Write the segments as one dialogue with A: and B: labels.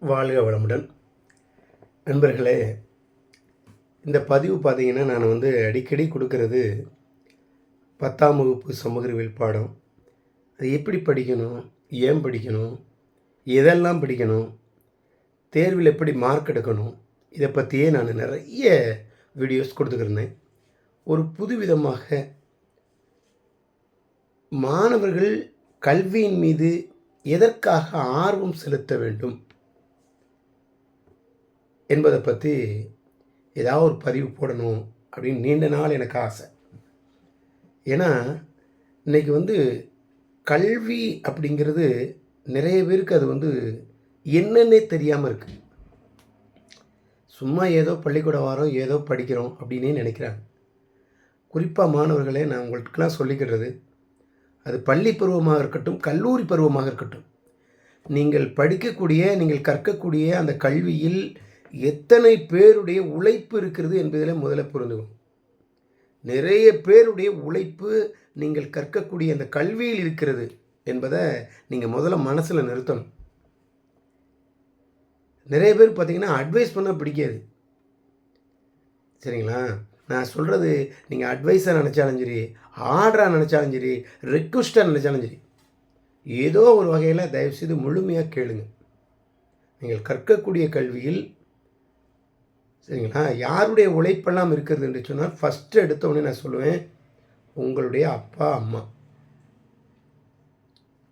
A: வாழ்க வளமுடன். நண்பர்களே இந்த பதிவு பார்த்தீங்கன்னா நான் வந்து அடிக்கடி கொடுக்கறது பத்தாம் வகுப்பு சமூக அறிவியல் பாடம். அது எப்படி படிக்கணும்? ஏன் படிக்கணும்? எதெல்லாம் படிக்கணும்? தேர்வில் எப்படி மார்க் எடுக்கணும்? இதை பற்றியே நான் நிறைய வீடியோஸ் கொடுத்துக்கிருந்தேன். ஒரு புதுவிதமாக மாணவர்கள் கல்வியின் மீது எதற்காக ஆர்வம் செலுத்த வேண்டும்? என்பதை பற்றி ஏதாவது ஒரு பதிவு போடணும் அப்படின்னு நீண்ட நாள் எனக்கு ஆசை. ஏன்னா இன்றைக்கி வந்து கல்வி அப்படிங்கிறது நிறைய பேருக்கு அது வந்து என்னன்னே தெரியாமல் இருக்குது சும்மா ஏதோ பள்ளிக்கூடம் வாரம் ஏதோ படிக்கிறோம் அப்படின்னே நினைக்கிறாங்க. குறிப்பாக மாணவர்களே நான் உங்களுக்கெல்லாம் சொல்லிக்கிறது அது பள்ளி பருவமாக இருக்கட்டும் கல்லூரி பருவமாக இருக்கட்டும். நீங்கள் படிக்கக்கூடிய நீங்கள் கற்கக்கூடிய அந்த கல்வியில் எத்தனை பேருடைய உழைப்பு இருக்கிறது என்பதில் முதல்ல புரிஞ்சுக்கணும் நிறைய பேருடைய உழைப்பு நீங்கள் கற்கக்கூடிய அந்த கல்வியில் இருக்கிறது என்பதை நீங்கள் முதல்ல மனசில் நிறுத்தணும். நிறைய பேர் பார்த்தீங்கன்னா அட்வைஸ் பண்ண பிடிக்காது. சரிங்களா? நான் சொல்கிறது நீங்கள் அட்வைஸாக நினச்சாலும் சரி ஆர்டராக நினச்சாலும் சரி ரெக்வஸ்ட்டாக நினச்சாலும் சரி ஏதோ ஒரு வகையில் தயவுசெய்து முழுமையாக கேளுங்க. நீங்கள் கற்கக்கூடிய கல்வியில் சரிங்களா? யாருடைய உழைப்பெல்லாம் இருக்கிறது என்று சொன்னால் ஃபஸ்ட்டு எடுத்த உடனே நான் சொல்லுவேன் உங்களுடைய அப்பா அம்மா.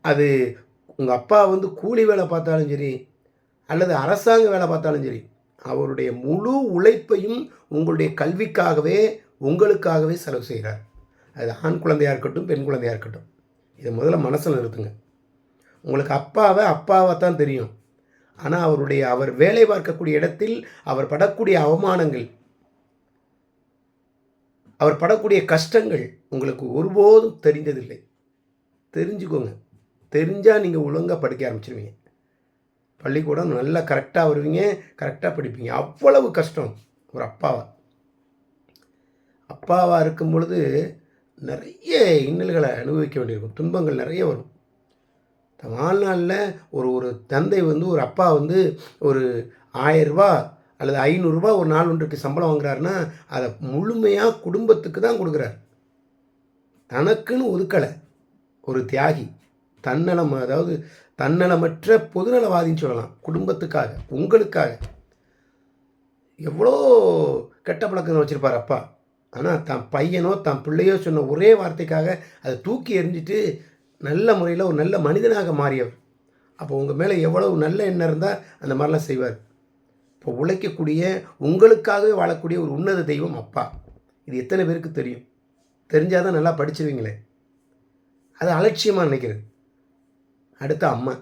A: அது உங்கள் அப்பா வந்து கூலி வேலை பார்த்தாலும் சரி அல்லது அரசாங்க வேலை பார்த்தாலும் சரி அவருடைய முழு உழைப்பையும் உங்களுடைய கல்விக்காகவே உங்களுக்காகவே செலவு செய்கிறார். அது ஆண் குழந்தையாக இருக்கட்டும் பெண் குழந்தையாக இருக்கட்டும். இதை முதல்ல மனசில் நிறுத்துங்க. உங்களுக்கு அப்பாவை அப்பாவை தான் தெரியும். ஆனால் அவருடைய அவர் வேலை பார்க்கக்கூடிய இடத்தில் அவர் படக்கூடிய அவமானங்கள் அவர் படக்கூடிய கஷ்டங்கள் உங்களுக்கு ஒருபோதும் தெரிந்ததில்லை. தெரிஞ்சுக்கோங்க. தெரிஞ்சால் நீங்கள் ஒழுங்காக படிக்க ஆரம்பிச்சிருவீங்க. பள்ளிக்கூடம் நல்லா கரெக்டாக வருவீங்க கரெக்டாக படிப்பீங்க. அவ்வளவு கஷ்டம் ஒரு அப்பாவா. அப்பாவாக இருக்கும் பொழுது நிறைய இன்னல்களை அனுபவிக்க வேண்டியிருக்கும். துன்பங்கள் நிறைய வரும். வாழ்நாளில் ஒரு ஒரு தந்தை வந்து ஒரு அப்பா வந்து ஒரு ஆயரூபா அல்லது ஐநூறுரூபா ஒரு நாள் ஒன்றுக்கு சம்பளம் வாங்குறாருன்னா அதை முழுமையாக குடும்பத்துக்கு தான் கொடுக்குறாரு. தனக்குன்னு ஒதுக்கலை. ஒரு தியாகி. தன்னலம் அதாவது தன்னலமற்ற பொதுநலவாதின்னு சொல்லலாம். குடும்பத்துக்காக உங்களுக்காக. எவ்வளோ கெட்ட பழக்கங்கள் வச்சுருப்பார் அப்பா. ஆனால் தன் பையனோ தன் பிள்ளையோ சொன்ன ஒரே வார்த்தைக்காக அதை தூக்கி எறிஞ்சிட்டு நல்ல முறையில் ஒரு நல்ல மனிதனாக மாறியவர். அப்போ உங்கள் மேலே எவ்வளவு நல்ல எண்ணம் இருந்தால் அந்த மாதிரிலாம் செய்வார். இப்போ உழைக்கக்கூடிய உங்களுக்காகவே வாழக்கூடிய ஒரு உன்னத தெய்வம் அப்பா. இது எத்தனை பேருக்கு தெரியும்? தெரிஞ்சால் தான் நல்லா படிச்சுவீங்களே அது அலட்சியமாக நினைக்கிறது. அடுத்த அம்மா.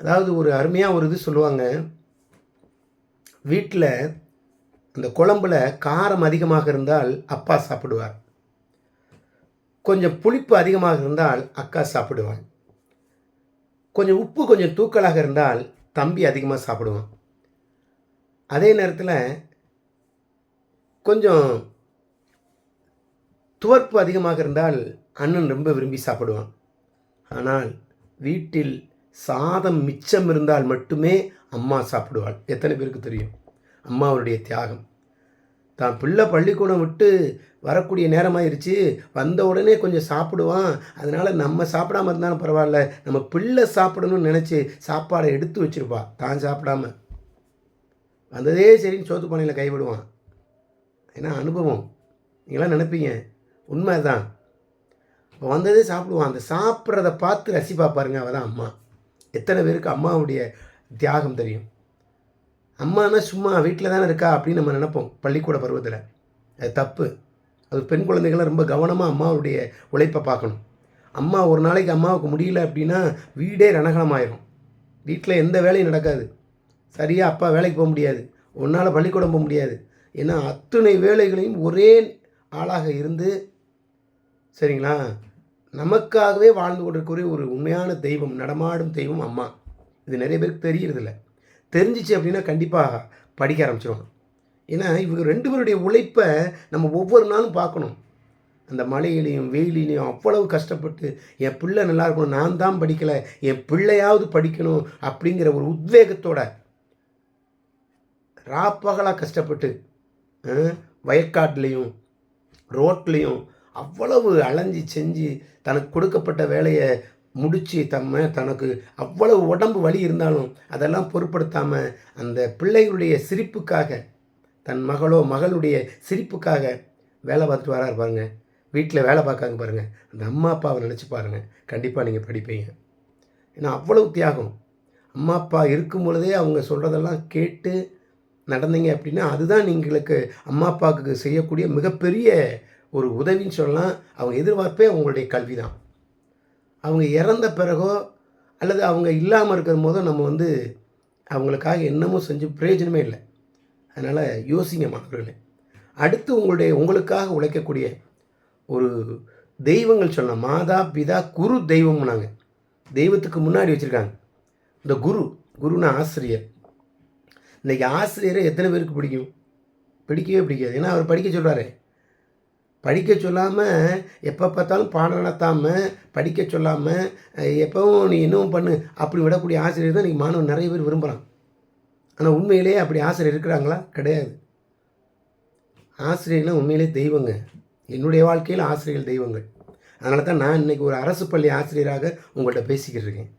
A: அதாவது ஒரு அருமையாக ஒரு இது சொல்லுவாங்க. வீட்டில் அந்த குழம்புல காரம் அதிகமாக இருந்தால் அப்பா சாப்பிடுவார். கொஞ்சம் புளிப்பு அதிகமாக இருந்தால் அக்கா சாப்பிடுவாள். கொஞ்சம் உப்பு கொஞ்சம் தூக்கலாக இருந்தால் தம்பி அதிகமாக சாப்பிடுவான். அதே நேரத்தில் கொஞ்சம் துவர்ப்பு அதிகமாக இருந்தால் அண்ணன் ரொம்ப விரும்பி சாப்பிடுவான். ஆனால் வீட்டில் சாதம் மிச்சம் இருந்தால் மட்டுமே அம்மா சாப்பிடுவாள். எத்தனை பேருக்கு தெரியும்? அம்மாவுடைய தியாகம். தான் பிள்ளை பள்ளிக்கூடம் விட்டு வரக்கூடிய நேரமாயிருச்சு. வந்த உடனே கொஞ்சம் சாப்பிடுவான். அதனால் நம்ம சாப்பிடாம இருந்தாலும் பரவாயில்ல. நம்ம பிள்ளை சாப்பிடணும்னு நினச்சி சாப்பாடை எடுத்து வச்சுருப்பா. தான் சாப்பிடாம. வந்ததே சரின்னு சோத்து பானையில் கைவிடுவான். ஏன்னா அனுபவம்? நீங்களாம் நினைப்பீங்க. உண்மை தான் இப்போ வந்ததே சாப்பிடுவான். அந்த சாப்பிட்றத பார்த்து ரசிப்பா பாருங்க. அவள் தான் அம்மா. எத்தனை பேருக்கு அம்மாவுடைய தியாகம் தெரியும். அம்மானா சும்மா வீட்டில் தானே இருக்கா அப்படின்னு நம்ம நினைப்போம் பள்ளிக்கூட பருவத்தில். அது தப்பு. அது பெண் குழந்தைகள்லாம் ரொம்ப கவனமாக அம்மாவுடைய உழைப்பை பார்க்கணும். அம்மா ஒரு நாளைக்கு அம்மாவுக்கு முடியல அப்படின்னா வீடே ரணகலமாயிரும். வீட்டில் எந்த வேலையும் நடக்காது. சரியாக அப்பா வேலைக்கு போக முடியாது. உன்னால் பள்ளிக்கூடம் போக முடியாது. ஏன்னா அத்துணை வேலைகளையும் ஒரே ஆளாக இருந்து சரிங்களா? நமக்காகவே வாழ்ந்து கொண்டிருக்கிற ஒரு உண்மையான தெய்வம் நடமாடும் தெய்வம் அம்மா. இது நிறைய பேருக்கு தெரியறதில்லை. தெரிஞ்சிச்சு அப்படின்னா கண்டிப்பாக படிக்க ஆரம்பிச்சிருவாங்க. ஏன்னா இவங்க ரெண்டு பேருடைய உழைப்பை நம்ம ஒவ்வொரு நாளும் பார்க்கணும். அந்த மழையிலையும் வெயிலிலையும் அவ்வளவு கஷ்டப்பட்டு என் பிள்ளை நல்லா இருக்கணும் நான் தான் படிக்கலை என் பிள்ளையாவது படிக்கணும் அப்படிங்கிற ஒரு உத்வேகத்தோட ராப்பகலாக கஷ்டப்பட்டு அஹ், ரோட்லேயும் அவ்வளவு அலைஞ்சி செஞ்சு தனக்கு கொடுக்கப்பட்ட வேலையை முடித்து தம்ம தனக்கு அவ்வளவு உடம்பு வலி இருந்தாலும் அதெல்லாம் பொருட்படுத்தாமல் அந்த பிள்ளைகளுடைய சிரிப்புக்காக தன் மகளோ மகளுடைய சிரிப்புக்காக வேலை பார்த்துட்டு வராரு பாருங்க. வீட்டில் வேலை பார்க்காங்க பாருங்கள் அந்த அம்மா அப்பாவை நினச்சி பாருங்கள் கண்டிப்பாக நீங்கள் படிப்பீங்க. ஏன்னா அவ்வளவு தியாகம். அம்மா அப்பா இருக்கும் பொழுதே அவங்க சொல்கிறதெல்லாம் கேட்டு நடந்தீங்க அப்படின்னா அதுதான் நீங்களுக்கு அம்மா அப்பாவுக்கு செய்யக்கூடிய மிகப்பெரிய ஒரு உதவின்னு சொல்லலாம். அவங்க எதிர்பார்ப்பே உங்களுடைய கல்வி தான் அவங்க இறந்த பிறகோ அல்லது அவங்க இல்லாமல் இருக்கிற போதோ நம்ம வந்து அவங்களுக்காக என்னமோ செஞ்சு பிரயோஜனமே இல்லை. அதனால் யோசிங்க மாணவர்களே. அடுத்து உங்களுடைய உங்களுக்காக உழைக்கக்கூடிய ஒரு தெய்வங்கள் சொல்லலாம். மாதா பிதா குரு தெய்வம்னாங்க. தெய்வத்துக்கு முன்னாடி வச்சுருக்காங்க. இந்த குரு குருனா ஆசிரியர். இன்றைக்கி ஆசிரியரை எத்தனை பேருக்கு பிடிக்கும்? பிடிக்கவே பிடிக்காது. ஏன்னா அவர் படிக்க சொல்கிறாரு படிக்க சொல்லாமல் எப்போ பார்த்தாலும் பாடம் நடத்தாமல் படிக்க சொல்லாமல் எப்போவும் நீ இன்னும் பண்ணு அப்படி விடக்கூடிய ஆசிரியர் தான் இன்றைக்கி மாணவன் நிறைய பேர் விரும்புகிறான் ஆனால் உண்மையிலேயே அப்படி ஆசிரியர் இருக்கிறாங்களா? கிடையாது. ஆசிரியர்லாம் உண்மையிலே தெய்வங்க. என்னுடைய வாழ்க்கையில் ஆசிரியர்கள் தெய்வங்கள். அதனால தான் நான் இன்றைக்கி ஒரு அரசு பள்ளி ஆசிரியராக உங்கள்கிட்ட பேசிக்கிட்டு இருக்கேன்.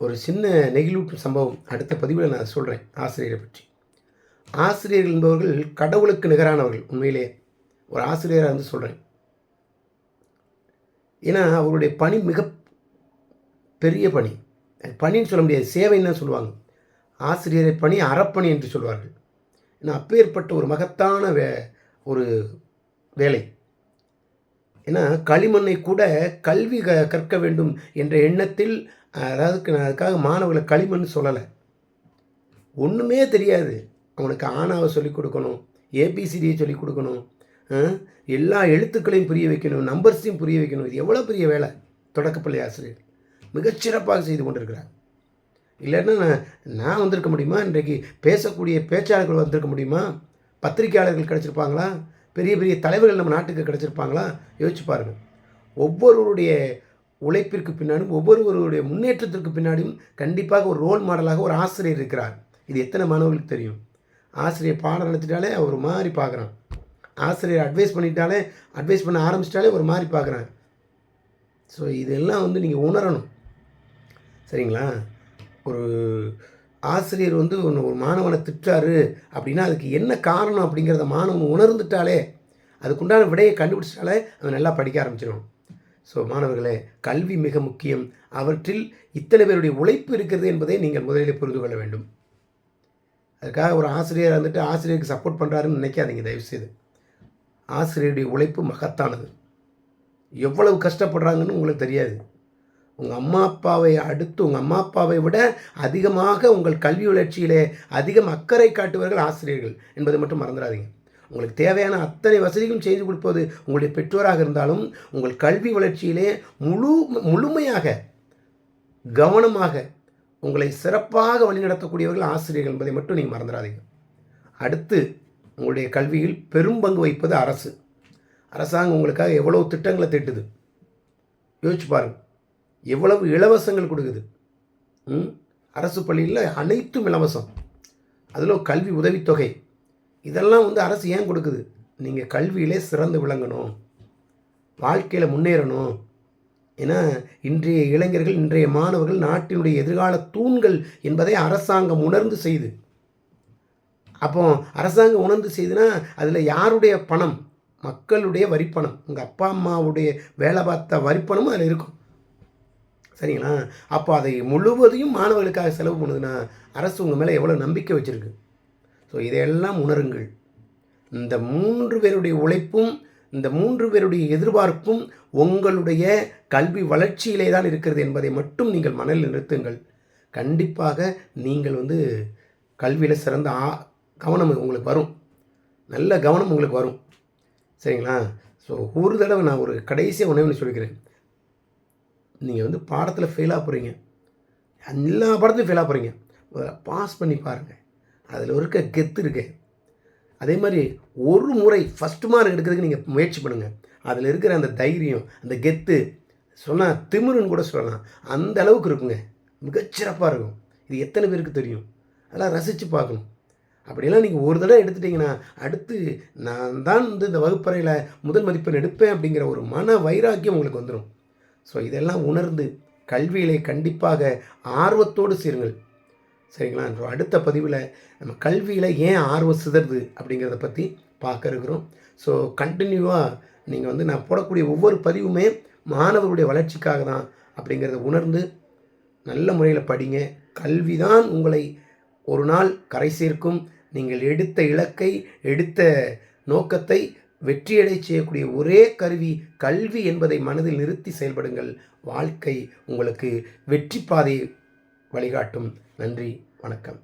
A: ஒரு சின்ன நெகிழ்வு சம்பவம் அடுத்த பதிவில் நான் சொல்கிறேன் ஆசிரியரை பற்றி. ஆசிரியர்கள் என்பவர்கள் கடவுளுக்கு நிகரானவர்கள் உண்மையிலே. ஒரு ஆசிரியராக வந்து சொல்கிறேன் ஏன்னா அவருடைய பணி மிக பெரிய பணி. பணின்னு சொல்ல முடியாது சேவைன்னு தான் சொல்லுவாங்க. ஆசிரியரை பணி அறப்பணி என்று சொல்வார்கள். ஏன்னா அப்பேற்பட்ட ஒரு மகத்தான வே ஒரு வேலை. ஏன்னா களிமண்ணை கூட கல்வி க கற்க வேண்டும் என்ற எண்ணத்தில் அதாவது நான் அதுக்காக மாணவர்களை களிமண் சொல்லலை. ஒன்றுமே தெரியாது. அவனுக்கு ஆனாவை சொல்லிக் கொடுக்கணும் ஏபிசிடியை சொல்லிக் கொடுக்கணும் எல்லா எழுத்துக்களையும் புரிய வைக்கணும் நம்பர்ஸையும் புரிய வைக்கணும். இது எவ்வளோ பெரிய வேலை? தொடக்கப்பள்ளி ஆசிரியர். மிகச்சிறப்பாக செய்து கொண்டிருக்கிறார். இல்லைன்னா நான் நான் வந்திருக்க முடியுமா? இன்றைக்கு பேசக்கூடிய பேச்சாளர்கள் வந்திருக்க முடியுமா? பத்திரிகையாளர்கள் கிடச்சிருப்பாங்களா? பெரிய பெரிய தலைவர்கள் நம்ம நாட்டுக்கு கிடச்சிருப்பாங்களா? யோசிச்சு பாருங்கள் ஒவ்வொருவருடைய உழைப்பிற்கு பின்னாடியும் ஒவ்வொருவருடைய முன்னேற்றத்திற்கு பின்னாடியும் கண்டிப்பாக ஒரு ரோல் மாடலாக ஒரு ஆசிரியர் இருக்கிறார். இது எத்தனை மாணவர்களுக்கு தெரியும்? ஆசிரியர் பாடம் நடத்திட்டாலே அவர் மாதிரி பார்க்குறான். ஆசிரியர் அட்வைஸ் பண்ணிட்டாலே அட்வைஸ் பண்ண ஆரம்பிச்சிட்டாலே ஒரு மாதிரி பார்க்குறான் ஸோ இதெல்லாம் வந்து நீங்கள் உணரணும். சரிங்களா? ஒரு ஆசிரியர் வந்து ஒன்று ஒரு மாணவனை திட்டாரு அப்படின்னா அதுக்கு என்ன காரணம் அப்படிங்கிறத மாணவன் உணர்ந்துட்டாலே அதுக்குண்டான விடையை கண்டுபிடிச்சிட்டாலே அவன் நல்லா படிக்க ஆரம்பிச்சிடும் ஸோ மாணவர்களே கல்வி மிக முக்கியம். அவற்றில் இத்தனை பேருடைய உழைப்பு இருக்கிறது என்பதை நீங்கள் முதலில் புரிந்து கொள்ள வேண்டும். அதுக்காக ஒரு ஆசிரியர் வந்துட்டு ஆசிரியருக்கு சப்போர்ட் பண்ணுறாருன்னு நினைக்காதீங்க தயவுசெய்து. ஆசிரியருடைய உழைப்பு மகத்தானது. எவ்வளவு கஷ்டப்படுறாங்கன்னு உங்களுக்கு தெரியாது. உங்கள் அம்மா அப்பாவை அடுத்து உங்கள் அம்மா அப்பாவை விட அதிகமாக உங்கள் கல்வி வளர்ச்சியிலே அதிகம் அக்கறை காட்டுவர்கள் ஆசிரியர்கள் என்பதை மட்டும் மறந்துடாதீங்க. உங்களுக்கு தேவையான அத்தனை வசதிகளும் செய்து கொடுப்பது உங்களுடைய பெற்றோராக இருந்தாலும் உங்கள் கல்வி வளர்ச்சியிலே முழு முழுமையாக கவனமாக உங்களை சிறப்பாக வழிநடத்தக்கூடியவர்கள் ஆசிரியர்கள் என்பதை மட்டும் நீங்கள் மறந்துடாதீங்க. அடுத்து உங்களுடைய கல்வியில் பெரும் பங்கு வகிப்பது அரசு. அரசாங்கம் உங்களுக்காக எவ்வளவு திட்டங்களை திட்டுது. யோசிச்சு பாருங்க. எவ்வளவு இலவசங்கள் கொடுக்குது. ம்? அரசு பள்ளியில் அனைத்தும் இலவசம். அதில் கல்வி உதவித்தொகை. இதெல்லாம் வந்து அரசு ஏன் கொடுக்குது? நீங்கள் கல்வியிலே சிறந்து விளங்கணும். வாழ்க்கையில் முன்னேறணும். ஏன்னா இன்றைய இளைஞர்கள் இன்றைய மாணவர்கள் நாட்டினுடைய எதிர்கால தூண்கள் என்பதை அரசாங்கம் உணர்ந்து செய்து அப்போ அரசாங்கம் உணர்ந்து செய்துன்னா அதில் யாருடைய பணம்? மக்களுடைய வரிப்பணம். உங்கள் அப்பா அம்மாவுடைய வேலை பார்த்த வரிப்பணமும் அதில் இருக்கும். சரிங்களா? அப்போ அதை முழுவதையும் மாணவர்களுக்காக செலவு பண்ணுதுன்னா அரசு உங்கள் மேலே எவ்வளோ நம்பிக்கை வச்சுருக்கு? ஸோ இதையெல்லாம் உணருங்கள். இந்த மூன்று பேருடைய உழைப்பும் இந்த மூன்று பேருடைய எதிர்பார்ப்பும் உங்களுடைய கல்வி வளர்ச்சியிலே தான் இருக்கிறது என்பதை மட்டும் நீங்கள் மனதில் நிறுத்துங்கள். கண்டிப்பாக நீங்கள் வந்து கல்வியில் சிறந்த ஆ கவனம் உங்களுக்கு வரும். நல்ல கவனம் உங்களுக்கு வரும். சரிங்களா? ஸோ ஒரு தடவை நான் ஒரு கடைசியாக ஒன்றே ஒன்று சொல்லிக்கிறேன். நீங்கள் வந்து பாடத்தில் ஃபெயிலாக போகிறீங்க எல்லா பாடத்துலையும் ஃபெயிலாக போகிறீங்க பாஸ் பண்ணி பாருங்கள் அதில் இருக்க கெத்து இருக்கு. அதே மாதிரி ஒரு முறை ஃபஸ்ட்டு மார்க் எடுக்கிறதுக்கு நீங்கள் முயற்சி பண்ணுங்கள் அதில் இருக்கிற அந்த தைரியம் அந்த கெத்து சொன்னால் திமிருன்னு கூட சொல்லலாம். அந்த அளவுக்கு இருக்குங்க. மிகச்சிறப்பாக இருக்கும். இது எத்தனை பேருக்கு தெரியும்? அதெல்லாம் ரசித்து பார்க்கணும். அப்படியெல்லாம் நீங்கள் ஒரு தடவை எடுத்துட்டிங்கன்னா அடுத்து நான் தான் வந்து இந்த வகுப்பறையில் முதல் மதிப்பெண் எடுப்பேன் அப்படிங்கிற ஒரு மன வைராக்கியம் உங்களுக்கு வந்துடும் ஸோ இதெல்லாம் உணர்ந்து கல்வியிலே கண்டிப்பாக ஆர்வத்தோடு சேருங்கள். சரிங்களா? ஸோ அடுத்த பதிவில் நம்ம கல்வியில் ஏன் ஆர்வம் சிதறுது அப்படிங்கிறத பற்றி பார்க்க இருக்கிறோம். ஸோ கண்டினியூவாக நீங்கள் வந்து நான் போடக்கூடிய ஒவ்வொரு பதிவுமே மாணவர்களுடைய வளர்ச்சிக்காக தான் அப்படிங்கிறத உணர்ந்து நல்ல முறையில் படிங்க. கல்வி தான் உங்களை ஒரு நாள் கரை சேர்க்கும். நீங்கள் எடுத்த இலக்கை எடுத்த நோக்கத்தை வெற்றியடை செய்யக்கூடிய ஒரே கருவி கல்வி என்பதை மனதில் நிறுத்தி செயல்படுங்கள். வாழ்க்கை உங்களுக்கு வெற்றி பாதையை வழிகாட்டும். நன்றி வணக்கம்.